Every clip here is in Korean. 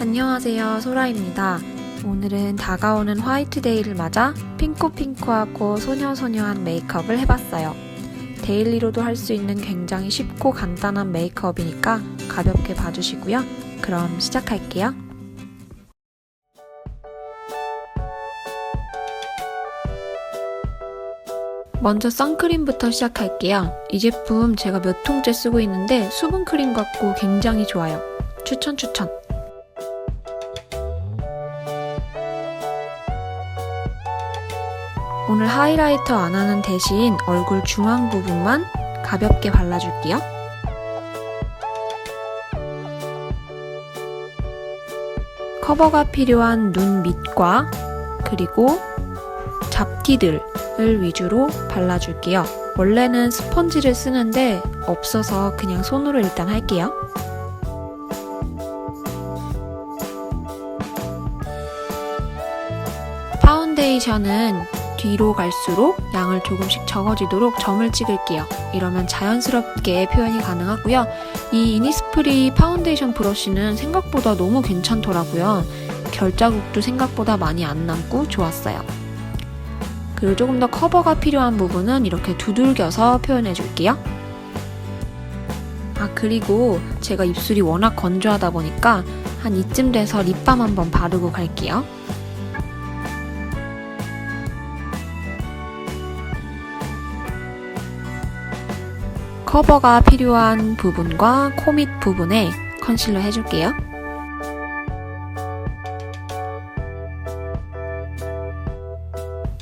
안녕하세요. 소라입니다. 오늘은 다가오는 화이트데이를 맞아 핑크핑크하고 소녀소녀한 메이크업을 해봤어요. 데일리로도 할 수 있는 굉장히 쉽고 간단한 메이크업이니까 가볍게 봐주시고요. 그럼 시작할게요. 먼저 선크림부터 시작할게요. 이 제품 제가 몇 통째 쓰고 있는데 수분크림 같고 굉장히 좋아요. 추천 추천. 오늘 하이라이터 안 하는 대신 얼굴 중앙 부분만 가볍게 발라줄게요. 커버가 필요한 눈 밑과 그리고 잡티들을 위주로 발라줄게요. 원래는 스펀지를 쓰는데 없어서 그냥 손으로 일단 할게요. 파운데이션은 뒤로 갈수록 양을 조금씩 적어지도록 점을 찍을게요. 이러면 자연스럽게 표현이 가능하고요. 이 이니스프리 파운데이션 브러쉬는 생각보다 너무 괜찮더라고요. 결자국도 생각보다 많이 안 남고 좋았어요. 그리고 조금 더 커버가 필요한 부분은 이렇게 두들겨서 표현해 줄게요. 아, 그리고 제가 입술이 워낙 건조하다 보니까 한 이쯤 돼서 립밤 한번 바르고 갈게요. 커버가 필요한 부분과 코 밑 부분에 컨실러 해줄게요.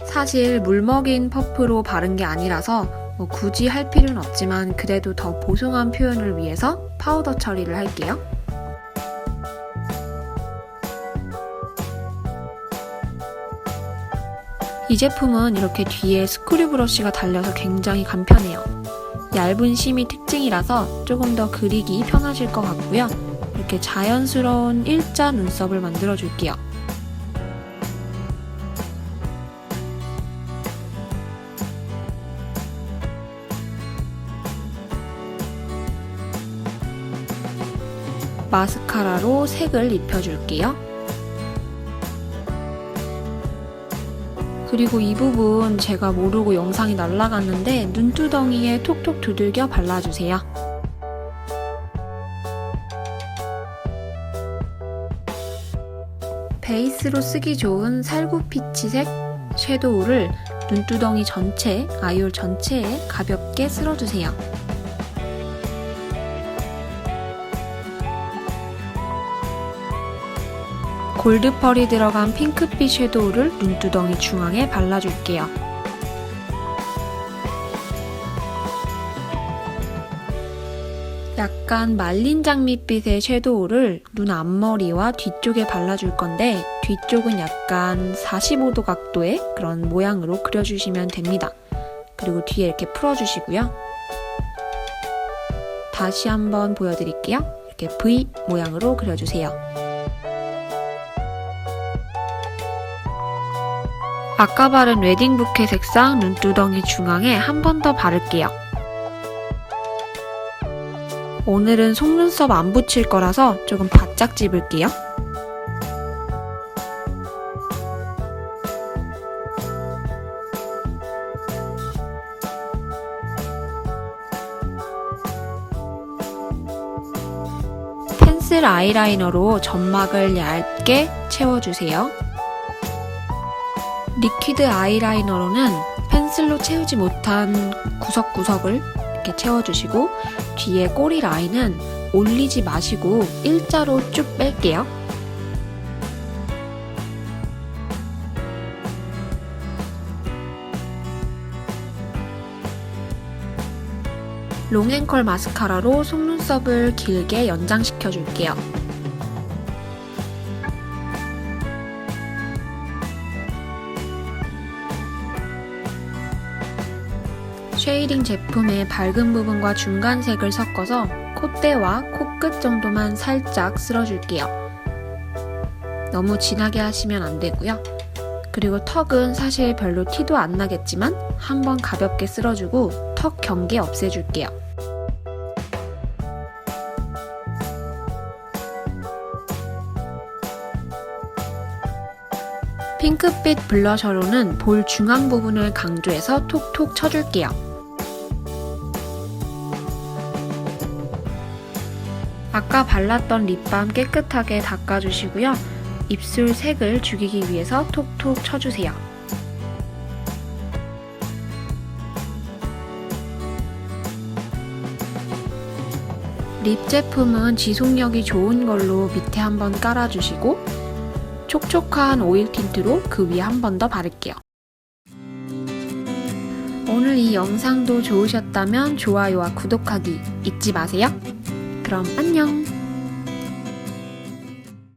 사실 물 먹인 퍼프로 바른 게 아니라서 뭐 굳이 할 필요는 없지만 그래도 더 보송한 표현을 위해서 파우더 처리를 할게요. 이 제품은 이렇게 뒤에 스크류 브러쉬가 달려서 굉장히 간편해요. 얇은 심이 특징이라서 조금 더 그리기 편하실 것 같고요. 이렇게 자연스러운 일자 눈썹을 만들어 줄게요. 마스카라로 색을 입혀줄게요. 그리고 이 부분 제가 모르고 영상이 날라갔는데 눈두덩이에 톡톡 두들겨 발라주세요. 베이스로 쓰기 좋은 살구피치색 섀도우를 눈두덩이 전체, 아이올 전체에 가볍게 쓸어주세요. 골드펄이 들어간 핑크빛 섀도우를 눈두덩이 중앙에 발라줄게요. 약간 말린 장미빛의 섀도우를 눈 앞머리와 뒤쪽에 발라줄 건데 뒤쪽은 약간 45도 각도의 그런 모양으로 그려주시면 됩니다. 그리고 뒤에 이렇게 풀어주시고요. 다시 한번 보여드릴게요. 이렇게 V 모양으로 그려주세요. 아까 바른 웨딩 부케 색상 눈두덩이 중앙에 한 번 더 바를게요. 오늘은 속눈썹 안 붙일 거라서 조금 바짝 집을게요. 펜슬 아이라이너로 점막을 얇게 채워주세요. 리퀴드 아이라이너로는 펜슬로 채우지 못한 구석구석을 이렇게 채워주시고 뒤에 꼬리 라인은 올리지 마시고 일자로 쭉 뺄게요. 롱앤컬 마스카라로 속눈썹을 길게 연장시켜 줄게요. 쉐이딩 제품의 밝은 부분과 중간색을 섞어서 콧대와 코끝 정도만 살짝 쓸어줄게요. 너무 진하게 하시면 안 되고요. 그리고 턱은 사실 별로 티도 안 나겠지만 한번 가볍게 쓸어주고 턱 경계 없애줄게요. 핑크빛 블러셔로는 볼 중앙 부분을 강조해서 톡톡 쳐줄게요. 아까 발랐던 립밤 깨끗하게 닦아주시고요. 입술 색을 죽이기 위해서 톡톡 쳐주세요. 립 제품은 지속력이 좋은 걸로 밑에 한번 깔아주시고 촉촉한 오일 틴트로 그 위에 한 번 더 바를게요. 오늘 이 영상도 좋으셨다면 좋아요와 구독하기 잊지 마세요. 그럼 안녕!